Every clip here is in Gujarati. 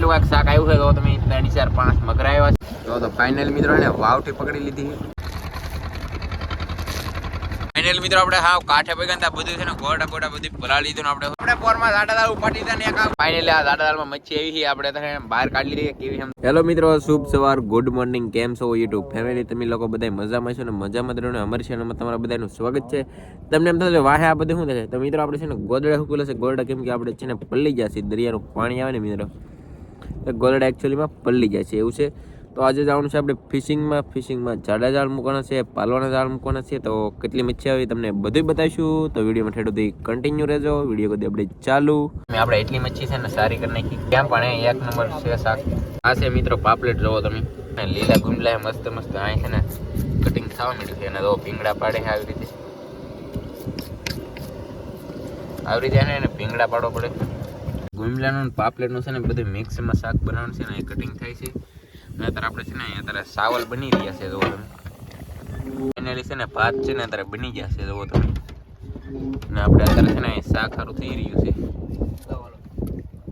એટલું કાંઈક શાક આવ્યું છે, તો તમે ત્રણ ચાર પાંચ મગરા આવ્યા છે. તો તો ફાઇનલ મિત્રો એને વાવટી પકડી લીધી ફાઇનલ મિત્રો આપણે હા કાઠે પગ્યા ને ત્યાં બધું છે ને ગોડા ગોડા બધું ભરાઈ લીધું ને આપણે. આપણે પોરમાં દાડા દાળ ઉપાડી દીધા ને ફાઇનલી આ દાડા દાળમાં મચ્છી આવી છે, આપણે તો બહાર કાઢી લઈએ કેવી એમ. હેલો મિત્રો, શુભ સવાર ગુડ મોર્નિંગ કેમ છો યુટ્યુબ ફેમિલી તમે લોકો બધા મજામાં છો ને મજામાં રહો ને અમારી ચેનલમાં તમારા બધાનું સ્વાગત છે. તમને એમ થશે વાહે આ બધું શું થશે તો મિત્રો આપણે છે ને ગોદડા હુકુલ છે? ગોરડા કેમ કે આપણે છે ને પલ્લી ગયા છે દરિયાનું પાણી આવે ને મિત્રો. તો ગોરડા એકચ્યુઅલીમાં પલળી જાય છે. એવું છે? તો આજે જવાનું છે આપણે ફિશિંગમાં ફિશિંગમાં જાડા જાળ મૂકવાના છે, પાલવાના જાળ મૂકવાના છે. તો કેટલી મચ્છી આવી તમને બધું બતાવીશું. તો વિડીયોમાં ઠેઠો સુધી કન્ટિન્યુ રહેજો. વીડિયો બધી આપણે ચાલુ. આપણે એટલી મચ્છી છે ને સારી કરી નાખી. ક્યાં પણ એક નંબર છે શાક આ છે મિત્રો પાપલેટ, જોવો તમે. લીલા ગુમલા મસ્ત મસ્ત આ છે ને કટિંગ થવા માંડી છે. અને તો પીંગડા પાડે આવી રીતે. આવી રીતે એને ભીંગડા પાડવો પડે. ગુમલાનું પાપલેટનું છે ને બધું મિક્સમાં શાક બનાવવાનું છે ને એ કટિંગ થાય છે. અને અત્યારે આપણે છે ને અત્યારે સાવલ બની રહ્યા છે જોવો તમે. ફાઇનલી છે ને ભાત છે ને અત્યારે બની ગયા છે જોવો તમે. અને આપણે અત્યારે છે ને શાક સારું થઈ રહ્યું છે.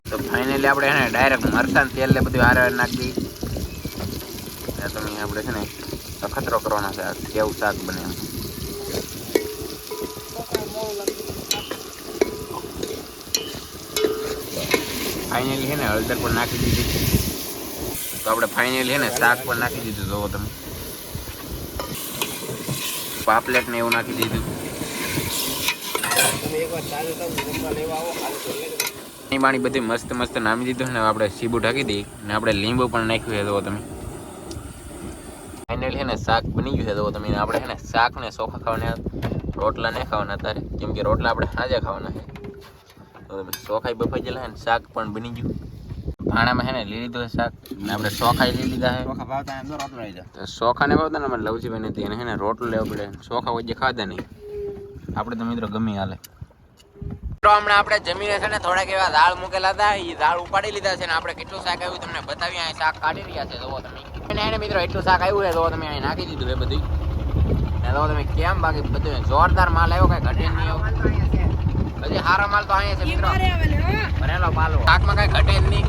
તો ફાઇનલી આપણે એને ડાયરેક્ટ ને તેલ ને બધું હારે નાખી તમે આપણે છે ને અખતરો કરવાનો છે કેવું શાક બને એમ ફાઇનલી છે ને હળદર પણ નાખી દીધી તો આપણે ફાઇનલી છે ને, શાક પણ નાખી દીધું, જોવો તમે. પાપલેટ ને એવું નાખી દીધું. પાણી પાણી બધી મસ્ત મસ્ત નામી દીધું ને, આપણે સીબુ ઢાંકી દઈ ને આપણે લીંબુ પણ નાખ્યું છે, જોવો તમે. ફાઇનલી છે ને, શાક બની ગયું છે, જોવો તમે. આપણે છે ને શાક ને ચોખા ખાવાના, રોટલા નહીં ખાવાના અત્યારે. કેમ કે રોટલા આપણે સાંજે ખાવાના છે. તો ચોખાઈ બફાઈ ગયેલા છે ને શાક પણ બની ગયું. ભાણામાં છે ને લઈ લીધું શાક. ને આપણે ચોખાઈ લઈ લીધા છે. તો ચોખા ને ભાવતા ને અમારે લવજીભાઈ નથી એને છે ને રોટલો લેવો પડે. ચોખા વચ્ચે ખાધા નહીં. આપણે તો મિત્રો ગમી હાલે. મિત્રો હમણાં આપણે જમીને છે ને થોડાક એવા દાળ મૂકેલા હતા. એ દાળ ઉપાડી લીધા છે ને આપણે કેટલું શાક આવ્યું તમને બતાવી અહીં શાક કાઢી રહ્યા છે. જોવો તમે. અને એને મિત્રો એટલું શાક આવ્યું છે જોવો તમે અહીં નાખી દીધું એ બધું. ને જોવો તમે કેમ બાકી બધું જોરદાર માલ આવ્યો કઈ ઘટે નહીં આવ્યો હજી સારો માલ તો અહીંયા છે મિત્રો. ભરેલો પાલો. શાકમાં કઈ ઘટે જ નહીં.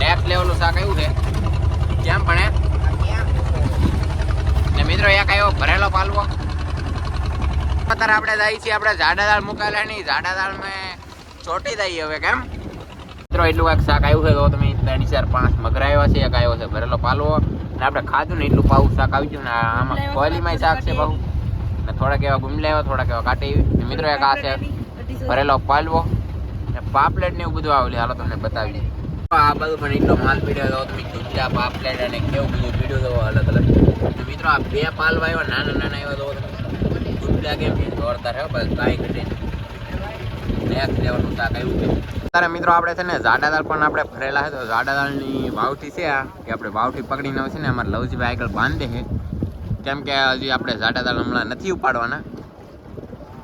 નેક્સ્ટ લેવલનું શાક આવ્યું છે. કેમ પણ ને મિત્રો એક આવ્યો ભરેલો પાલવો. અત્યારે આપણે જાય છીએ આપણે જાડા દાળ મુકાયેલા નહીં. જાડા દાળ મેં ચોટી દઈએ હવે કેમ? મિત્રો એટલું કાંઈક શાક આવ્યું છે તો તમે ત્રણ ચાર પાંચ મગર આવ્યા છે. એક આવ્યો છે ભરેલો પાલવો. ને આપણે ખાધું ને એટલું પાવું શાક આવી ગયું ને આમાં કોલીમાં શાક છે બહુ. ને થોડાક એવા ગુમલા આવ્યા થોડાક એવા કાટી મિત્રો એક આ છે. ભરેલો પાલવો. ને પાપલેટ ને એવું બધું આવેલું હાલો તમને બતાવી દઈએ. આ બધું પણ એટલો માલ પીડ્યો હતો, તમે ગુંજા પાપલેટ અને કેવું બધું પીડ્યું હતો, અલગ અલગ. મિત્રો, આ બે પાલવા આવ્યા, નાના નાના આવ્યા તો તમે કેમ છે દોડતા રહ્યો બસ કાંઈ ઘટીને નેક્સ્ટ લેવલનું શાક આવ્યું છે. અત્યારે મિત્રો, આપણે છે ને જાડા દાળ પણ આપણે ભરેલા છે, તો જાડા દાળની વાવથી છે આ, કે આપણે વાવથી પકડીને છે ને, અમારે લવજીભાઈ આગળ બાંધે છે. કેમ કે હજી આપણે જાડા દાળ હમણાં નથી ઉપાડવાના.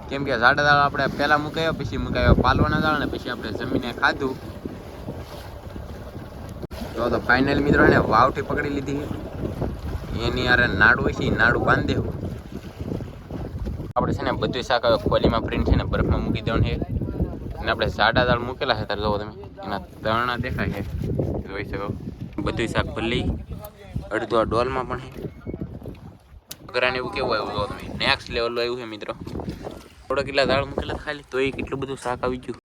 કેમ કે જાડા દાળ આપણે પહેલાં મુકાયો, પછી મુકાયો પાલવાના દાળ ને પછી આપણે જમીને ખાધું. તો તો ફાઇનલ મિત્રો એને વાવટી પકડી લીધી. એની યારે નાડું છે નાડું બાંધી દેવું. આપણે છે ને બધું શાક હવે ખોલીમાં પ્રિન્ટ છે ને બરફમાં મૂકી દેવાનું છે. અને આપણે સાડા દાળ મૂકેલા છે ત્યારે જોવો તમે. એના તરણા દેખાય છે. જોઈ શકો. બધું શાક ભલી અડધું ડોલમાં પણ છે. ઘરાને એવું કેવું આવ્યું જોવો તમે? નેક્સ્ટ લેવલ આવ્યું છે, મિત્રો. થોડા કેટલા દાળ મૂકેલા ખાલી તો એ કેટલું બધું શાક આવી ગયું.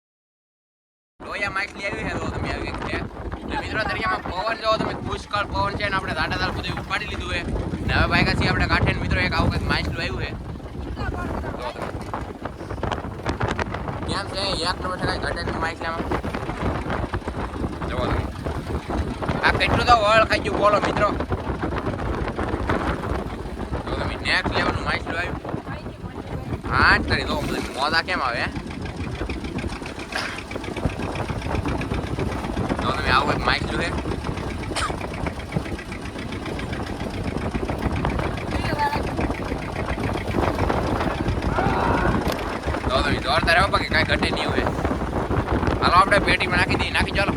લોયા માછલી આવી છે તમે આવી ગયા મિત્રો દરિયામાં પવન જો તમે, પુષ્કળ પવન છે ને આપણે દાડા દાળ બધું ઉપાડી લીધું છે. ને હવે ભાઈ કાછી આપણે કાંઠે મિત્રો એક આવું કંઈક માછલું આવ્યું છે. કેમ છે? એક નંબર છે કાંઈ ઘટે માછલામાં? આ કેટલું તો વળ ખાઈ ગયું, બોલો મિત્રો. તો તમે નેક્સ્ટ આવ્યું દો બધું મોદા કેમ આવે? તો તમે આવું એક માઇક છે તો તમે જોરદાર આવો બાકી કાંઈ ઘટે નહીં હોય. હાલો, આપણે પેટીમાં નાખી દઈએ. નાખી, ચાલો.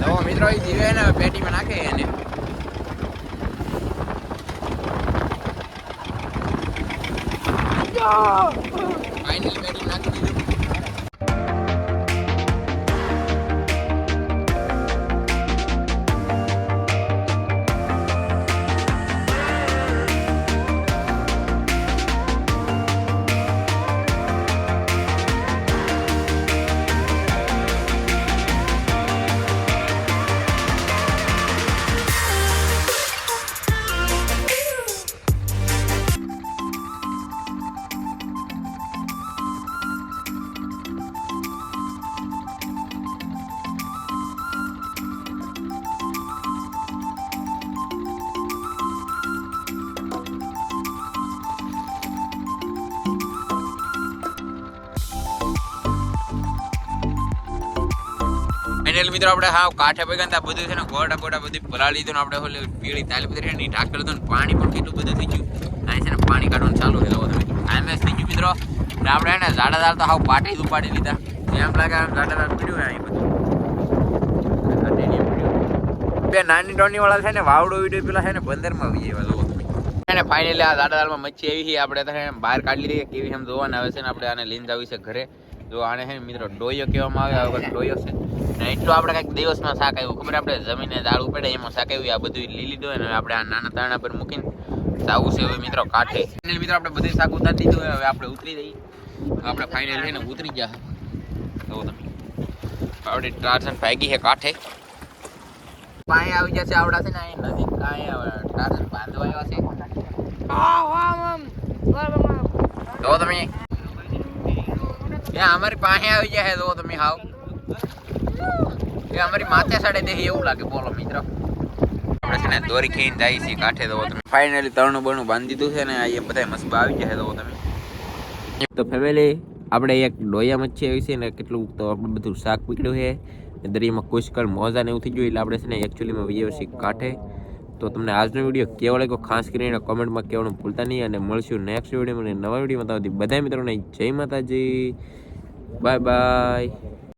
તો મિત્રો એ જીવે ને, પેટીમાં નાખે એને. ફાઇનલી પેટી નાખી દીધું ફાઇનલ મિત્રો, આપણે હા કાંઠે પગ્યા ત્યાં બધું છે ને ગોટા ગોટા બધું ભરાઈ લીધું આપણે ઓલી પીળી તાલી બધી છે ને ઈ ઢાંકેલું હતું ને, પાણી પણ કેટલું બધું થઈ ગયું. અહીં છે ને, પાણી કાઢવાનું ચાલુ લોકો તમે. વેસ્ટ થઈ ગયું મિત્રો. આપણે એને ઝાડા ઝાડ તો હાવ પાટી જ ઉપાડી લીધા. એમ લાગે આમ ઝાડા ઝાડ પીડ્યું અહીં બધું. બે નાની ટોની વાળા છે ને, વાવડો વીડિયો પેલા છે ને બંદરમાં આવી જાય લોકો અને ફાઇનલી આ દાડા દાળમાં મચ્છી આવી છે. આપણે તો બહાર કાઢી લઈએ, કેવી એમ જોવાના આવે છે ને, આપણે આને લઈને જાવી છે ઘરે. જો આને છે મિત્રો ડોયો કહેવામાં આવે આ વખત ડોયો છે. ને એટલું આપણે કંઈક દિવસમાં શાક આવ્યું ખબર આપણે જમીને દાળ ઉપડે એમાં શાક આવ્યું આ બધું લીલી દો ને આપણે આ નાના તાણા પર મૂકીને સાવું છે હવે મિત્રો કાઠે. Finally મિત્રો આપણે બધું શાક ઉતારી દીધું હવે આપણે ઉતરી જઈએ. આપણે ફાઇનલ છે ને ઉતરી ગયા. જુઓ તમે. આપણે ટ્રાર્સન ભાગી છે કાંઠે. પાણી આવી જશે આવડા છે ને અહીં નદી કાંઈ ટ્રાર્સન બાંધવા આવ્યા છે. જો તમે. એ અમારી પાસે આવી જાય તો તમે હાવ. એ અમારી માથે સાડે દે એવું લાગે, બોલો મિત્ર. આપણે છે ને દોરી ખીને જાય છે કાંઠે તો તમે ફાઇનલી તરણું બરણું બાંધી દીધું છે ને અહીંયા બધા મસ્બા આવી જાય તો તમે. તો ફેમિલી આપણે એક ડોયા મચ્છી આવી છે ને, કેટલું તો આપણે બધું શાક પીકડ્યું છે. દરિયામાં કુશકળ મોજા ને એવું થઈ ગયું એટલે આપણે છે ને એકચ્યુઅલીમાં વ્યવસ્થિત કાંઠે. તો તમને આજનો વીડિયો કેવો લાગ્યો? ખાસ કરીને કોમેન્ટમાં કહેવાનું ભૂલતા નહીં અને મળશું નેક્સ્ટ વિડીયોમાં નવા વિડીયોમાં. તો બધા મિત્રોને જય માતાજી. Bye bye